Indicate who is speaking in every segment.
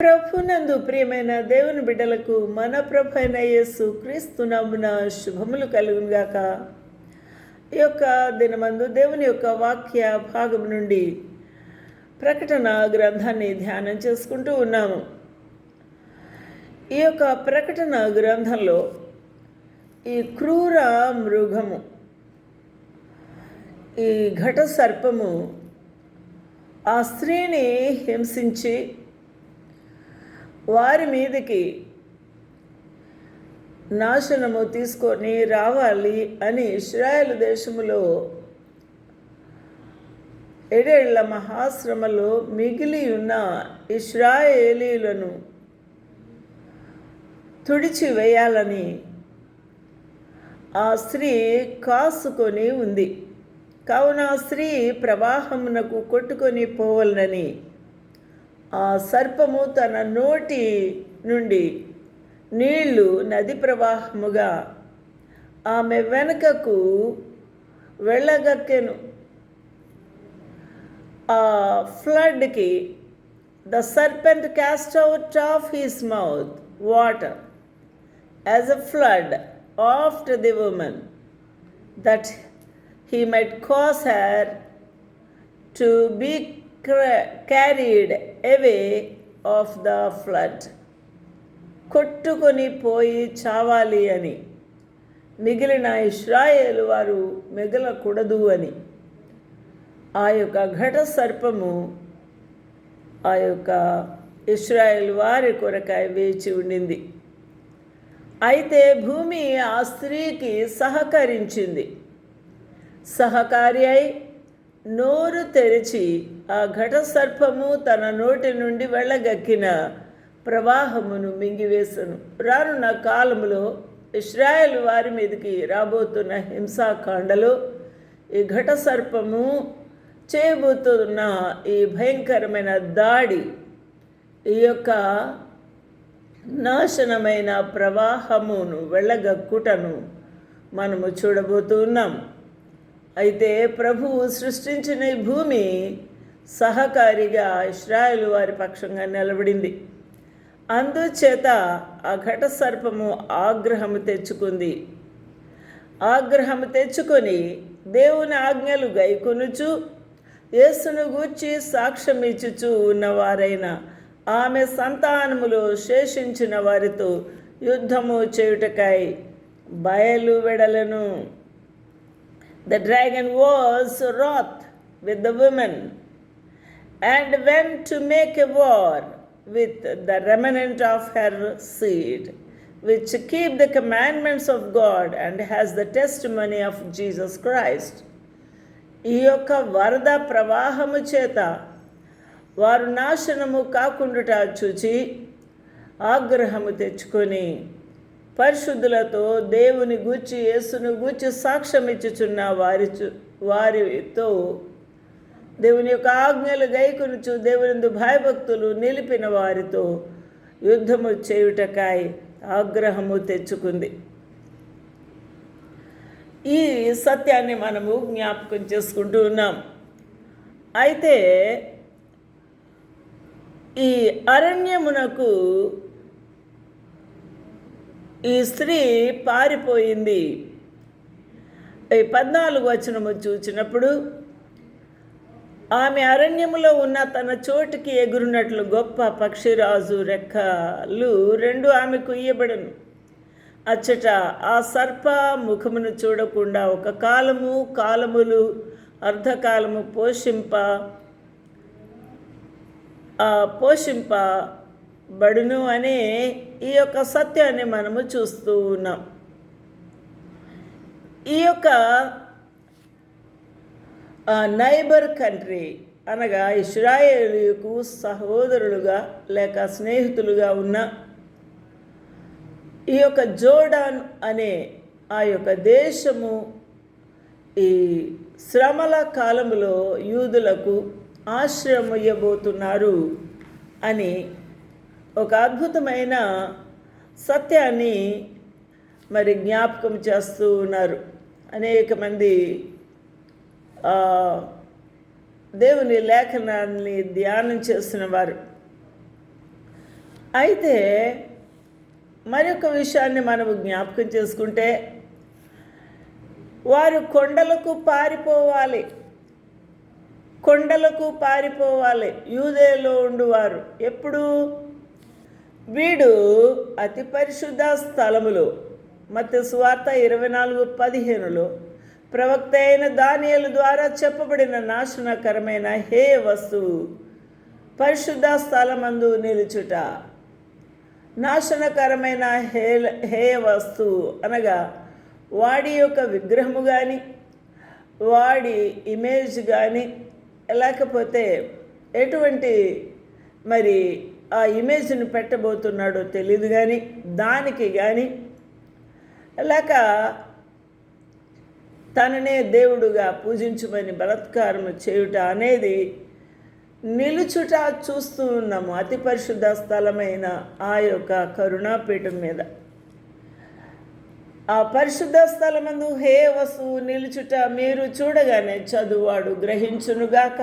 Speaker 1: ప్రభునందు ప్రియమైన దేవుని బిడ్డలకు మన ప్రభు అయిన యేసు క్రీస్తు నమ్మున శుభములు కలుగునుగాక. ఈ యొక్క దినమందు దేవుని యొక్క వాక్య భాగం నుండి ప్రకటన గ్రంథాన్ని ధ్యానం చేసుకుంటూ ఉన్నాము. ఈ యొక్క ప్రకటన గ్రంథంలో ఈ క్రూర మృగము ఈ ఘట సర్పము ఆ స్త్రీని హింసించి వారి మీదకి నాశనము తీసుకొని రావాలి అని ఇస్రాయల్ దేశములో ఏడేళ్ళ మహాశ్రమలో మిగిలి ఉన్న ఇస్రాయేలీలను తుడిచివేయాలని ఆ స్త్రీ కాసుకొని ఉంది. కావున ఆ స్త్రీ ప్రవాహమునకు కొట్టుకొని పోవలనని ఆ సర్పము తన నోటి నుండి నీళ్ళు నది ప్రవాహముగా ఆమె వెనుకకు వెళ్ళగక్కెను. ఆ ఫ్లడ్కి the serpent cast out of his mouth water as a flood after the woman that he might cause her to be carried carried of the flood కొట్టుకొని పోయి చావాలి అని. మిగిలిన ఇస్రాయేలు వారు మిగలకూడదు అని. ఆ యొక్క ఘట సర్పము ఆ యొక్క ఇస్రాయేల్ వారి కొరకాయ వేచి ఉండింది. అయితే భూమి ఆ స్త్రీకి సహకరించింది. సహకారి అయి నోరు తెరిచి ఆ ఘట సర్పము తన నోటి నుండి వెళ్ళగక్కిన ప్రవాహమును మింగివేశను రానున్న కాలములో ఇస్రాయల్ వారి మీదకి రాబోతున్న హింసాకాండలో ఈ ఘట సర్పము చేయబోతున్న ఈ భయంకరమైన దాడి ఈ యొక్క నాశనమైన ప్రవాహమును వెళ్ళగక్కుటను మనము చూడబోతున్నాం అయితే ప్రభువు సృష్టించిన ఈ భూమి సహకారిగా ఇస్రాయలు వారి పక్షంగా నిలబడింది. అందుచేత ఆ ఘట సర్పము ఆగ్రహము తెచ్చుకుంది. ఆగ్రహము తెచ్చుకొని దేవుని ఆజ్ఞలు గైకొనుచు యేసును గూర్చి సాక్ష్యం ఇచ్చుచు ఉన్నవారైన ఆమె సంతానములో శేషించిన వారితో యుద్ధము చేయుటకై బయలు వెడలను. The dragon was wroth with the woman and went to make a war with the remnant of her seed, which keep the commandments of God and has the testimony of Jesus Christ. ఈ యొక్క వరద ప్రవాహము చేత వారు నాశనము కాకుండుట చూచి ఆగ్రహము తెచ్చుకొని పరిశుద్ధులతో దేవుని గూర్చి యేసును గూర్చి సాక్ష్యం ఇచ్చుచున్న వారి చు- వారితో దేవుని యొక్క ఆజ్ఞలు గైకునుచు దేవుని భయభక్తులు నిలిపిన వారితో యుద్ధము చేయుటకాయ ఆగ్రహము తెచ్చుకుంది. ఈ సత్యాన్ని మనము జ్ఞాపకం చేసుకుంటూ ఉన్నాం. అయితే ఈ అరణ్యమునకు ఈ స్త్రీ పారిపోయింది. పద్నాలుగు వచనము చూచినప్పుడు ఆమె అరణ్యములో ఉన్న తన చోటుకి ఎగురునట్లు గొప్ప పక్షిరాజు రెక్కలు రెండు ఆమెకు ఇయ్యబడను. అచ్చట ఆ సర్ప ముఖమును చూడకుండా ఒక కాలము కాలములు అర్ధకాలము పోషింప ఆ, బడును అనే ఈ యొక్క సత్యాన్ని మనము చూస్తూ ఉన్నాం. ఈ యొక్క నైబర్ కంట్రీ అనగా ఇస్రాయేలుకు సహోదరులుగా లేక స్నేహితులుగా ఉన్న ఈ యొక్క జోడాన్ అనే ఆ యొక్క దేశము ఈ శ్రమల కాలములో యూదులకు ఆశ్రమయ్యబోతున్నారు అని ఒక అద్భుతమైన సత్యాన్ని మరి జ్ఞాపకం చేస్తూ ఉన్నారు. అనేక మంది దేవుని లేఖనాన్ని ధ్యానం చేసిన వారు. అయితే మరొక విషయాన్ని మనము జ్ఞాపకం చేసుకుంటే వారు కొండలకు పారిపోవాలి. కొండలకు పారిపోవాలి. యూదేలో ఉండువారు. ఎప్పుడు వీడు అతి పరిశుద్ధ స్థలములో. మత్స్య స్వార్థ ఇరవై నాలుగు పదిహేనులో ప్రవక్త అయిన దానియల ద్వారా చెప్పబడిన నాశనకరమైన హే వస్తువు పరిశుద్ధ స్థలమందు నిలుచుట. నాశనకరమైన హే హే వస్తువు అనగా వాడి యొక్క విగ్రహము కానీ వాడి ఇమేజ్ కానీ లేకపోతే ఎటువంటి మరి ఆ ఇమేజ్ని పెట్టబోతున్నాడో తెలియదు కానీ దానికి కానీ లేక తననే దేవుడుగా పూజించమని బలత్కారం చేయుట అనేది నిలుచుట చూస్తూ ఉన్నాము. అతి పరిశుద్ధ స్థలమైన ఆ యొక్క కరుణాపీఠం మీద. ఆ పరిశుద్ధ స్థలమందు హే వసు నిలుచుట మీరు చూడగానే చదువువాడు గ్రహించునుగాక.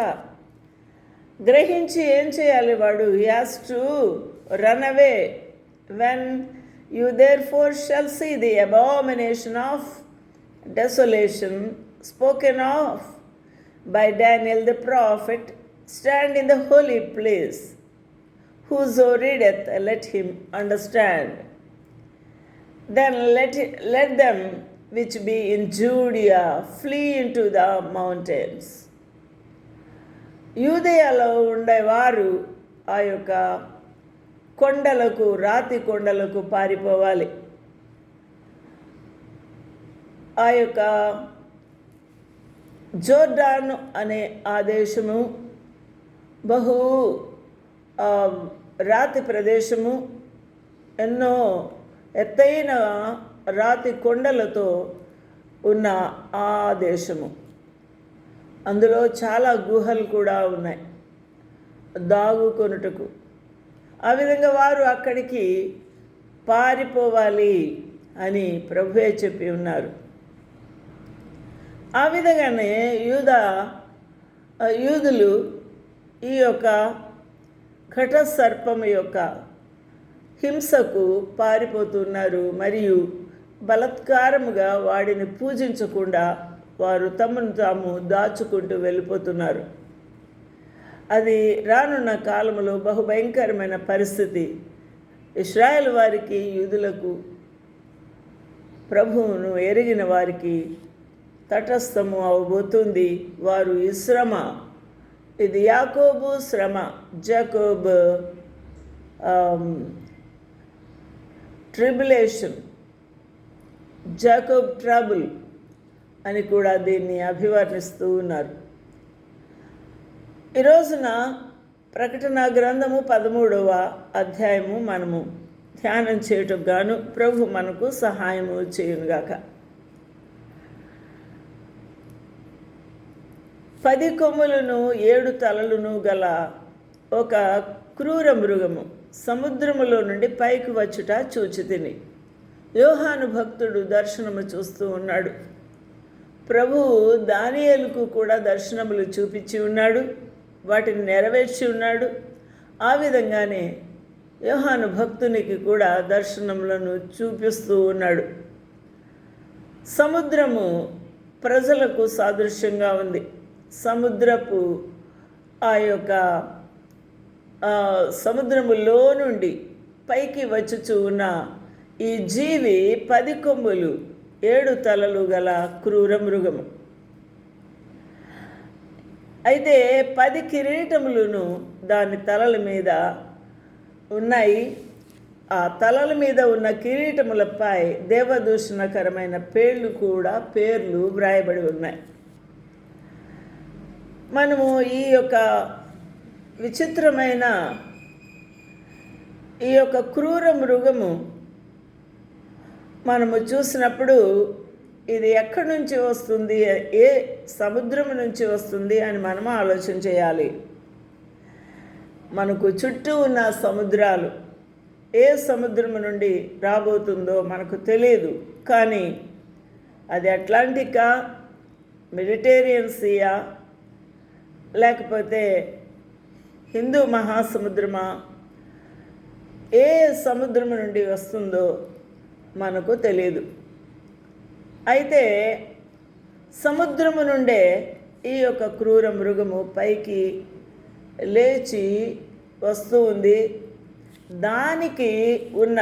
Speaker 1: గ్రహించి ఏం చేయాలి వాడు has to run away when you therefore shall see the abomination of desolation spoken of by Daniel the prophet stand in the holy place whoso readeth let him understand Then let, let them which be in Judea flee into the mountains. యూదయలో ఉండేవారు ఆ యొక్క కొండలకు రాతి కొండలకు పారిపోవాలి. ఆ యొక్క Jordan అనే ఆ దేశము బహు రాతి ప్రదేశము. ఎన్నో ఎత్తైన రాతి కొండలతో ఉన్న ఆ దేశము. అందులో చాలా గుహలు కూడా ఉన్నాయి. దాగుకొనుటకు ఆ విధంగా వారు అక్కడికి పారిపోవాలి అని ప్రభువే చెప్పి ఉన్నారు. ఆ విధంగానే యూద యూదులు ఈ యొక్క ఘట సర్పం యొక్క హింసకు పారిపోతున్నారు. మరియు బలత్కారముగా వాడిని పూజించకుండా వారు తమను తాము దాచుకుంటూ వెళ్ళిపోతున్నారు. అది రానున్న కాలంలో బహుభయంకరమైన పరిస్థితి. ఇస్రాయల్ వారికి యూదులకు ప్రభువును ఎరిగిన వారికి తటస్థము అవబోతుంది. వారు ఈ శ్రమ ఇది యాకోబు శ్రమ జాకోబ్ ట్రిబులేషన్ జాకోబ్ ట్రబుల్ అని కూడా దీన్ని అభివర్ణిస్తూ ఉన్నారు. ఈ రోజున ప్రకటన గ్రంథము పదమూడవ అధ్యాయము మనము ధ్యానం చేయటం గాను ప్రభు మనకు సహాయము చేయునుగాక. పది కొమ్ములను ఏడు తలలను గల ఒక క్రూర మృగము సముద్రములో నుండి పైకి వచ్చుట చూచి తిని యోహాను భక్తుడు దర్శనము చూస్తూ ఉన్నాడు. ప్రభువు దానియలకు కూడా దర్శనములు చూపించి ఉన్నాడు వాటిని నెరవేర్చి ఉన్నాడు. ఆ విధంగానే యోహాను భక్తునికి కూడా దర్శనములను చూపిస్తూ ఉన్నాడు. సముద్రము ప్రజలకు సాదృశ్యంగా ఉంది. సముద్రపు ఆ యొక్క సముద్రములో నుండి పైకి వచ్చుచూ ఉన్న ఈ జీవి పది కొమ్ములు ఏడు తలలు గల క్రూర మృగము. అయితే పది కిరీటములను దాని తలల మీద ఉన్నాయి. ఆ తలల మీద ఉన్న కిరీటములపై దేవదూషణకరమైన పేర్లు కూడా పేర్లు వ్రాయబడి ఉన్నాయి. మనము ఈ యొక్క విచిత్రమైన ఈ యొక్క క్రూర మృగము మనము చూసినప్పుడు ఇది ఎక్కడి నుంచి వస్తుంది? ఏ సముద్రం నుంచి వస్తుంది అని మనం ఆలోచన చేయాలి. మనకు చుట్టూ ఉన్న సముద్రాలు ఏ సముద్రం నుండి రాబోతుందో మనకు తెలియదు. కానీ అది అట్లాంటికా మెడిటేరియన్ సీయా లేకపోతే హిందూ మహాసముద్రమా? ఏ సముద్రం నుండి వస్తుందో మనకు తెలియదు అయితే సముద్రము నుండే ఈ యొక్క క్రూర మృగము పైకి లేచి వస్తూ ఉంది. దానికి ఉన్న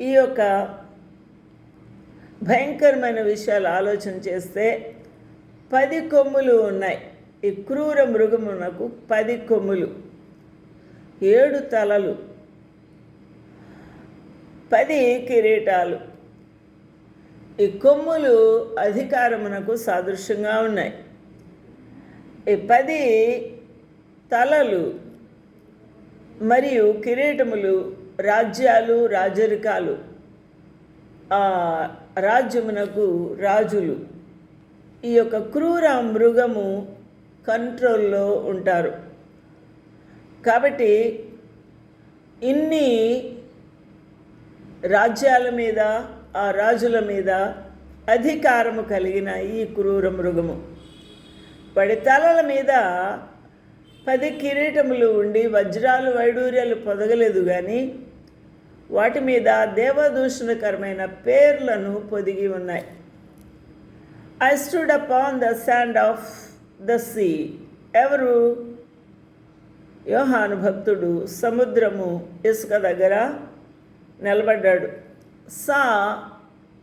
Speaker 1: ఈ యొక్క భయంకరమైన విషయాలు ఆలోచన చేస్తే పది కొమ్ములు ఉన్నాయి. ఈ క్రూర మృగమునకు పది కొమ్ములు ఏడు తలలు పది కిరీటాలు. ఈ కొమ్ములు అధికారమునకు సాదృశ్యంగా ఉన్నాయి. ఈ పది తలలు మరియు కిరీటములు రాజ్యాలు రాజరికాలు ఆ రాజ్యమునకు రాజులు. ఈ యొక్క క్రూర మృగము కంట్రోల్లో ఉంటారు. కాబట్టి ఇన్ని రాజ్యాల మీద ఆ రాజుల మీద అధికారము కలిగిన ఈ క్రూర మృగము. పడితాలల మీద పది కిరీటములు ఉండి వజ్రాలు వైడూర్యాలు పొదగలేదు కానీ వాటి మీద దేవదూషణకరమైన పేర్లను పొదిగి ఉన్నాయి. I stood upon the sand of the sea ఎవరు? యోహాను భక్తుడు సముద్రము ఇసుక దగ్గర నిలబడ్డాడు. సా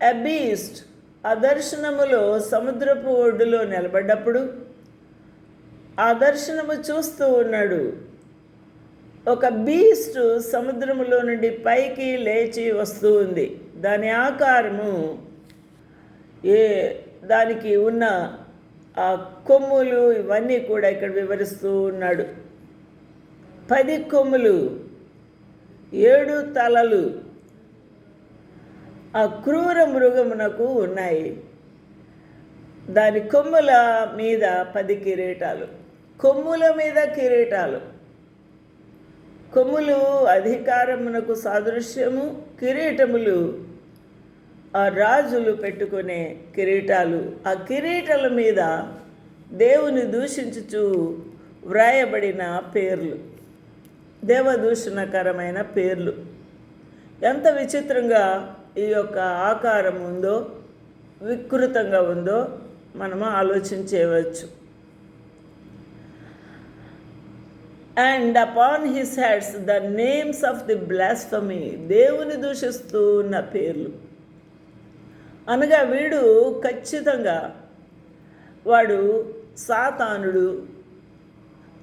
Speaker 1: అబీస్ట్ ఆ దర్శనములో సముద్రపు ఒడ్డులో నిలబడ్డప్పుడు ఆ దర్శనము చూస్తూ ఉన్నాడు. ఒక బీస్ట్ సముద్రములో నుండి పైకి లేచి వస్తూ ఉంది. దాని ఆకారము ఏ దానికి ఉన్న ఆ కొమ్ములు ఇవన్నీ కూడా ఇక్కడ వివరిస్తూ ఉన్నాడు. పది కొమ్ములు ఏడు తలలు ఆ క్రూర మృగమునకు ఉన్నాయి. దాని కొమ్ముల మీద పది కిరీటాలు. కొమ్ముల మీద కిరీటాలు. కొమ్ములు అధికారమునకు సాదృశ్యము కిరీటములు ఆ రాజులు పెట్టుకునే కిరీటాలు. ఆ కిరీటాల మీద దేవుని దూషించుచు వ్రాయబడిన పేర్లు. దేవదూషణకరమైన పేర్లు. ఎంత విచిత్రంగా ఈ యొక్క ఆకారం ఉందో వికృతంగా ఉందో మనము ఆలోచించేవచ్చు and upon his heads the names of the blasphemy దేవుని దూషిస్తూ ఉన్న పేర్లు. అనగా వీడు ఖచ్చితంగా వాడు సాతానుడు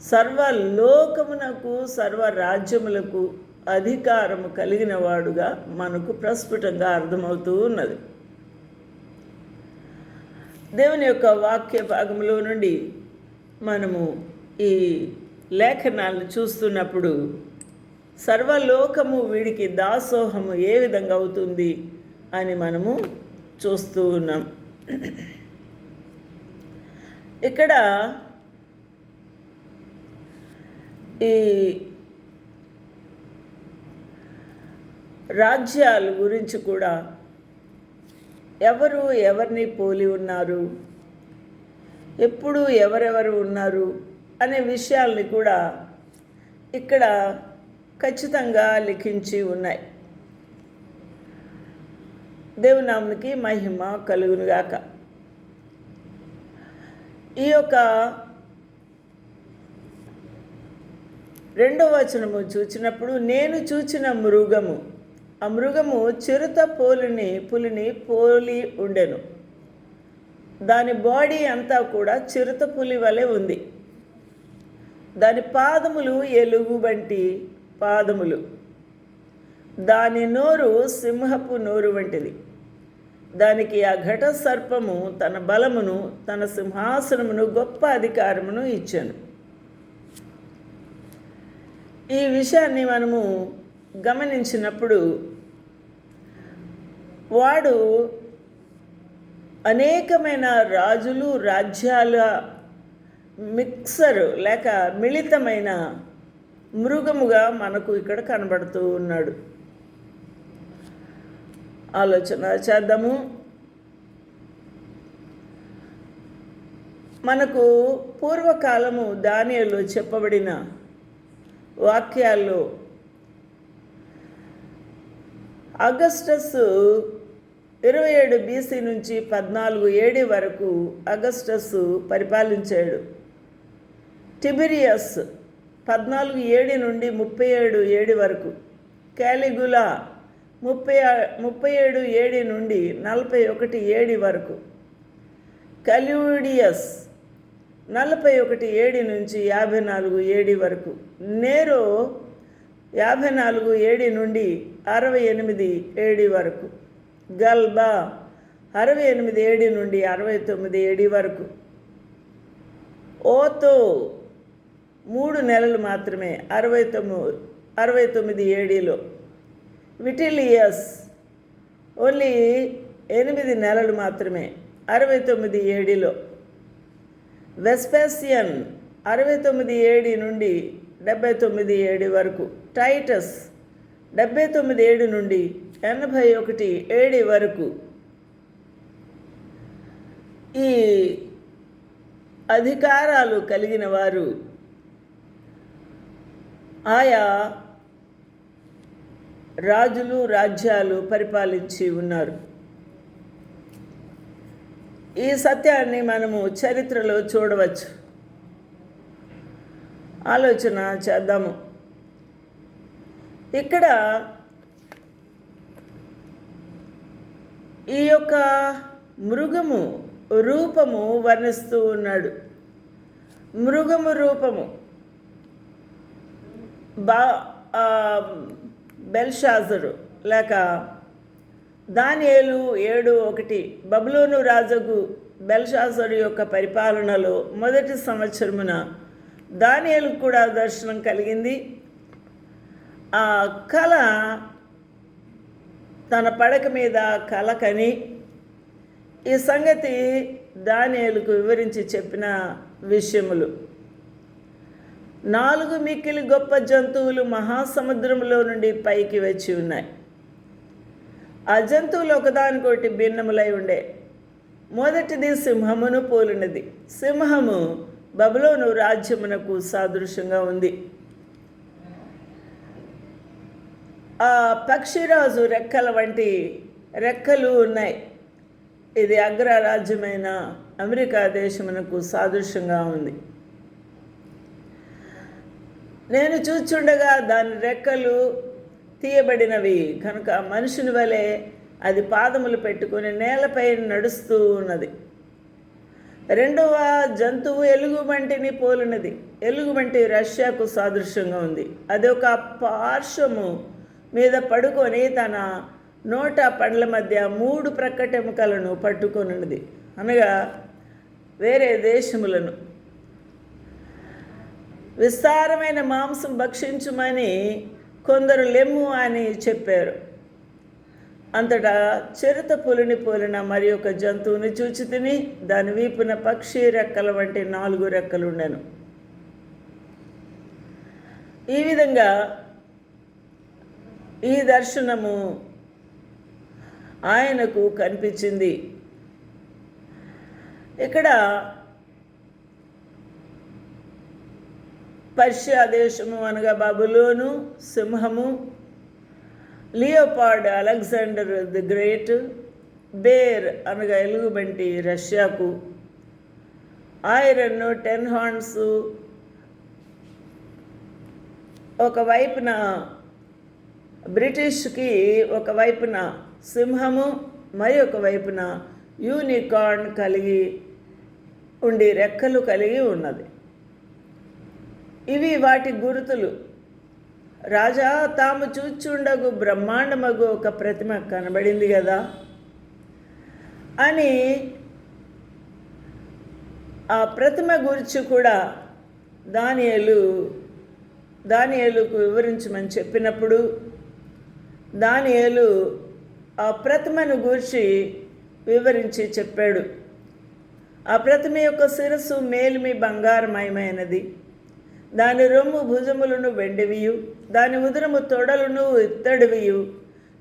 Speaker 1: సర్వ లోకమునకు సర్వ రాజ్యములకు అధికారము కలిగిన వాడుగా మనకు ప్రస్ఫుటంగా అర్థమవుతూ ఉన్నది. దేవుని యొక్క వాక్య భాగంలో నుండి మనము ఈ లేఖనాలను చూస్తున్నప్పుడు సర్వలోకము వీడికి దాసోహము ఏ విధంగా అవుతుంది అని మనము చూస్తూ ఉన్నాం. ఇక్కడ ఈ రాజ్యాల గురించి కూడా ఎవరు ఎవరిని పోలి ఉన్నారు? ఎప్పుడు ఎవరెవరు ఉన్నారు? అనే విషయాల్ని కూడా ఇక్కడ ఖచ్చితంగా లిఖించి ఉన్నాయి. దేవునామునికి మహిమ కలుగునుగాక. ఈ యొక్క రెండవ వచనము చూచినప్పుడు నేను చూచిన మృగము ఆ మృగము చిరుత పోలిని పులిని పోలి ఉండెను. దాని బాడీ అంతా కూడా చిరుత పులి వలె ఉంది. దాని పాదములు ఎలుగు వంటి పాదములు. దాని నోరు సింహపు నోరు వంటిది. దానికి ఆ ఘట సర్పము తన బలమును తన సింహాసనమును గొప్ప అధికారమును ఇచ్చాను. ఈ విషయాన్ని మనము గమనించినప్పుడు వాడు అనేకమైన రాజులు రాజ్యాల మిక్సర్ లేక మిళితమైన మృగముగా మనకు ఇక్కడ కనబడుతూ ఉన్నాడు. ఆలోచన చేద్దాము. మనకు పూర్వకాలము దానిలో చెప్పబడిన వాక్యాల్లో అగస్టస్ ఇరవై ఏడు బీసీ నుంచి పద్నాలుగు ఏడి వరకు అగస్టస్ పరిపాలించాడు. టిబిరియస్ పద్నాలుగు ఏడి నుండి ముప్పై ఏడు ఏడి వరకు. క్యాలిగులా ముప్పై ముప్పై ఏడు ఏడి నుండి నలభై ఒకటి ఏడి వరకు. కల్యూడియస్ నలభై ఒకటి ఏడి నుంచి యాభై నాలుగు ఏడి వరకు. నేరో యాభై నాలుగు ఏడి నుండి అరవై ఎనిమిది ఏడి వరకు. గల్బా. అరవై ఎనిమిది ఏడి నుండి అరవై తొమ్మిది ఏడి వరకు. ఓతో మూడు నెలలు మాత్రమే అరవై తొమ్మిది అరవై తొమ్మిది ఏడీలో. విటిలియస్ ఓన్లీ ఎనిమిది నెలలు మాత్రమే అరవై తొమ్మిది ఏడిలో. వెస్పాసియన్ అరవై తొమ్మిది ఏడి నుండి డెబ్బై తొమ్మిది ఏడి వరకు. టైటస్ డెబ్బై తొమ్మిది ఏడు నుండి ఎనభై ఒకటి ఏడి వరకు. ఈ అధికారాలు కలిగిన వారు ఆయా రాజులు రాజ్యాలు పరిపాలించి ఉన్నారు. ఈ సత్యాన్ని మనము చరిత్రలో చూడవచ్చు. ఆలోచన చేద్దాము. ఇక్కడ ఈ యొక్క మృగము రూపము వర్ణిస్తూ ఉన్నాడు. మృగము రూపము. బా బెల్షాజరు లేక దానియేలు ఏడు ఒకటి బబులోను రాజుకు బెల్షాజరు యొక్క పరిపాలనలో మొదటి సంవత్సరమున దానియేలు కూడా దర్శనం కలిగింది. ఆ కళ తన పడక మీద కలకని ఈ సంగతి దానియలకు వివరించి చెప్పిన విషయములు. నాలుగు మిక్కిలి గొప్ప జంతువులు మహాసముద్రంలో నుండి పైకి వచ్చి ఉన్నాయి. ఆ జంతువులు ఒకదానికొకటి భిన్నములై ఉండే. మొదటిది సింహమును పోలినది. సింహము బబులోను రాజ్యమునకు సాదృశ్యంగా ఉంది. ఆ పక్షిరాజు రెక్కల వంటి రెక్కలు ఉన్నాయి. ఇది అగ్రరాజ్యమైన అమెరికా దేశమునకు సాదృశ్యంగా ఉంది. నేను చూచుండగా దాని రెక్కలు తీయబడినవి. కనుక మనుషుని వలె అది పాదములు పెట్టుకుని నేలపై నడుస్తూ ఉన్నది. రెండవ జంతువు ఎలుగుబంటిని పోలినది. ఎలుగుబంటి రష్యాకు సాదృశ్యంగా ఉంది. అది ఒక పార్శ్వము మీద పడుకొని తన నోట పండ్ల మధ్య మూడు ప్రక్కటెముకలను పట్టుకొనున్నది. అనగా వేరే దేశములను. విస్తారమైన మాంసం భక్షించుమని కొందరు లెమ్ము అని చెప్పారు. అంతటా చిరుత పులిని పోలిన మరి ఒక జంతువుని చూచి తిని దాని వీపున పక్షి రెక్కల వంటి నాలుగు రెక్కలు ఉండెను ఈ విధంగా ఈ దర్శనము ఆయనకు కనిపించింది. ఇక్కడ పర్షియా దేశము అనగా బబులోను సింహము leopard Alexander the Great bear అనగా ఎలుగుబంటి రష్యాకు ఐరన్ టెన్ హార్న్స్ ఒకవైపున బ్రిటిష్కి ఒకవైపున సింహము మరి ఒకవైపున యూనికార్న్ కలిగి ఉండి రెక్కలు కలిగి ఉన్నది. ఇవి వాటి గుర్తులు. రాజా తాము చూచుండగు బ్రహ్మాండమగు ఒక ప్రతిమ కనబడింది కదా అని ఆ ప్రతిమ గురించి కూడా దానియలు దానియలుకు వివరించమని చెప్పినప్పుడు దానియలు ఆ ప్రతిమను గూర్చి వివరించి చెప్పాడు. ఆ ప్రతిమ యొక్క శిరస్సు మేలిమి బంగారమయమైనది. దాని రొమ్ము భుజములను వెండివియు దాని ఉదరము తొడలను ఇత్తడివియు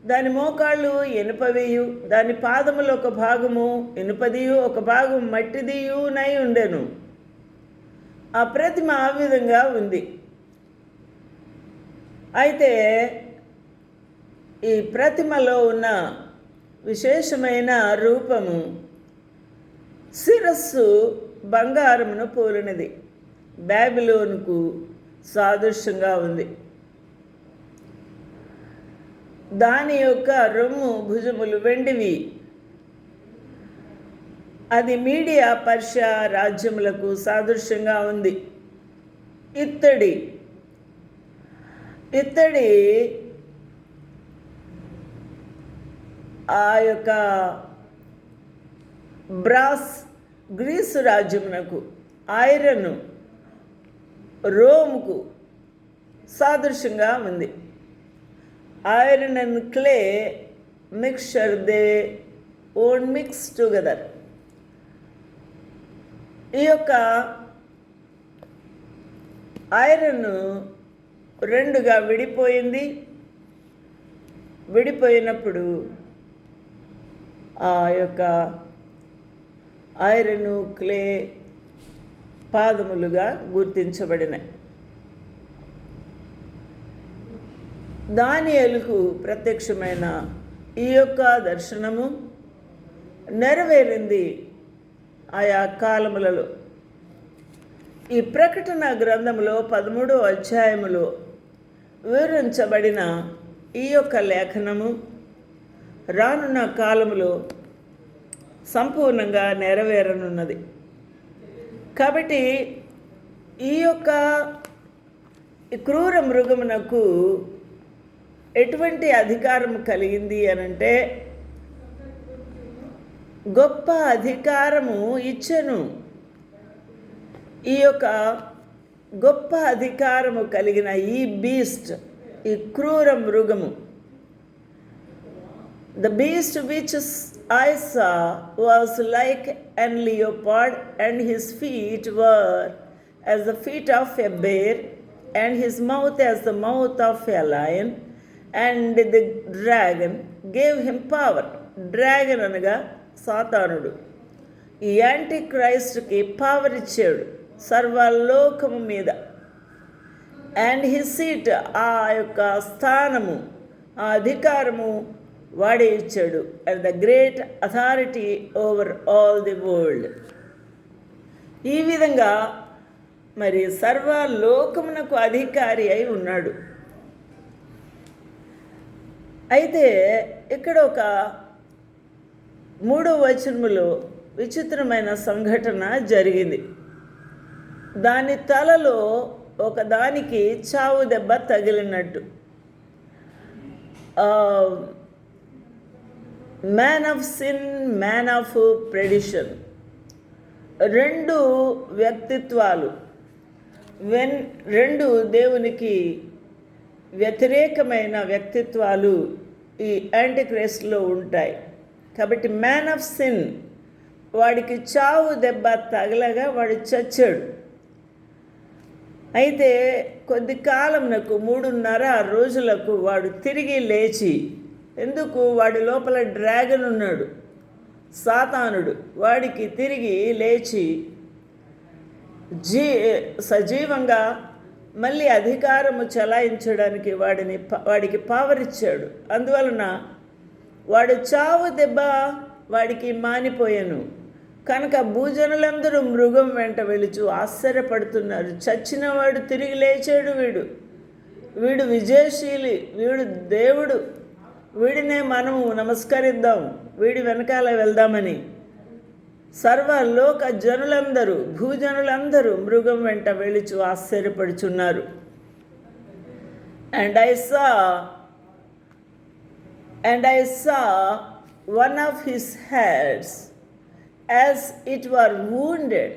Speaker 1: దాని మోకాళ్ళు ఎనుపవియు దాని పాదములు ఒక భాగము ఎనుపదియు ఒక భాగం మట్టిదియు నై ఉండెను. ఆ ప్రతిమ ఆ విధంగా ఉంది. అయితే ఈ ప్రతిమలో ఉన్న విశేషమైన రూపము శిరస్సు బంగారమును పోలినది. బ్యాబిలోనుకు సాదృశ్యంగా ఉంది. దాని యొక్క రొమ్ము భుజములు వెండివి. అది మీడియా పర్షియా రాజ్యములకు సాదృశ్యంగా ఉంది. ఇత్తడి. ఇత్తడి ఆ యొక్క బ్రాస్ గ్రీసు రాజ్యమునకు ఐరన్ రోమ్కు సాదృశ్యంగా ఉంది. Iron and clay mixture they won't mix together. ఈ యొక్క ఐరన్ రెండుగా విడిపోయింది. విడిపోయినప్పుడు ఆ యొక్క ఐరన్ క్లే పాదములుగా గుర్తించబడినాయి దానియలకు ప్రత్యక్షమైన ఈ యొక్క దర్శనము నెరవేరింది ఆయా కాలములలో. ఈ ప్రకటన గ్రంథంలో పదమూడో అధ్యాయములో వివరించబడిన ఈ యొక్క లేఖనము రానున్న కాలములో సంపూర్ణంగా నెరవేరనున్నది. కాబట్టి ఈ యొక్క క్రూర మృగమునకు ఎటువంటి అధికారం కలిగింది అనంటే గొప్ప అధికారము ఇచ్చను. ఈ యొక్క గొప్ప అధికారము కలిగిన ఈ బీస్ట్ ఈ క్రూర మృగము. the beast which I saw was like an leopard and his feet were as the feet of a bear and his mouth as the mouth of a lion and the dragon gave him power dragon అనగా సాతానుడు ఈ anti క్రైస్ట్కి power ఇచ్చాడు సర్వలోకము మీద and his seat ఆ యొక్క స్థానము ఆ అధికారము వాడే ఇచ్చాడు and the great authority over all the world ఈ విధంగా మరి సర్వలోకమునకు అధికారి అయి ఉన్నాడు. అయితే ఇక్కడ ఒక మూడో వచనములో విచిత్రమైన సంఘటన జరిగింది. దాని తలలో ఒక దానికి చావు దెబ్బ తగిలినట్టు. Man of sin man of perdition రెండు వ్యక్తిత్వాలు. వెన్ రెండు దేవునికి వ్యతిరేకమైన వ్యక్తిత్వాలు ఈ యాంటిక్రేస్ట్లో ఉంటాయి. కాబట్టి మ్యాన్ ఆఫ్ సిన్ వాడికి చావు దెబ్బ తగలగా వాడు చచ్చాడు. అయితే కొద్ది కాలంనకు మూడున్నర రోజులకు వాడు తిరిగి లేచి ఎందుకు వాడి లోపల డ్రాగన్ ఉన్నాడు? సాతానుడు వాడికి తిరిగి లేచి జీ సజీవంగా మళ్ళీ అధికారము చలాయించడానికి వాడిని వాడికి పవర్ ఇచ్చాడు. అందువలన వాడు చావు దెబ్బ వాడికి మానిపోయాను. కనుక భూజనులందరూ మృగం వెంట వెళుచు ఆశ్చర్యపడుతున్నారు. చచ్చిన వాడు తిరిగి లేచాడు వీడు. వీడు విజయశీలి వీడు దేవుడు. వీడినే మనము నమస్కరిద్దాం. వీడి వెనకాల వెళ్దామని. సర్వలోక జనులందరూ భూజనులందరూ మృగం వెంట వెళుచు ఆశ్చర్యపడుచున్నారు. And I saw and I saw one of his heads as it were wounded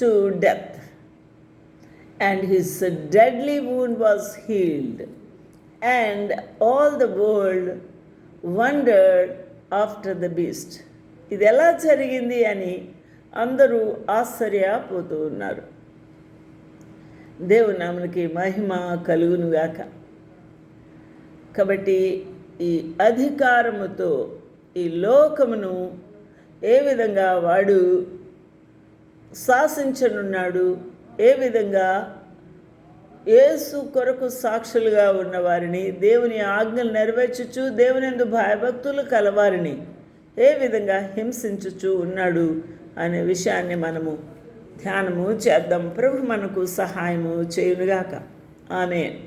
Speaker 1: to death and his deadly wound was healed and all the world wondered after the beast ఇది ఎలా జరిగింది అని అందరూ ఆశ్చర్యపోతూ ఉన్నారు. దేవునామునికి మహిమ కలుగునుగాక కాబట్టి ఈ అధికారముతో ఈ లోకమును ఏ విధంగా వాడు శాసించనున్నాడు ఏ విధంగా యేసు కొరకు సాక్షులుగా ఉన్నవారిని దేవుని ఆజ్ఞలు నెరవేర్చుచు దేవుని ఎందు భయభక్తులు కలవారిని ఏ విధంగా హింసించుచు ఉన్నాడు అనే విషయాన్ని మనము ధ్యానము చేద్దాం. ప్రభు మనకు సహాయము చేయునుగాక. ఆమె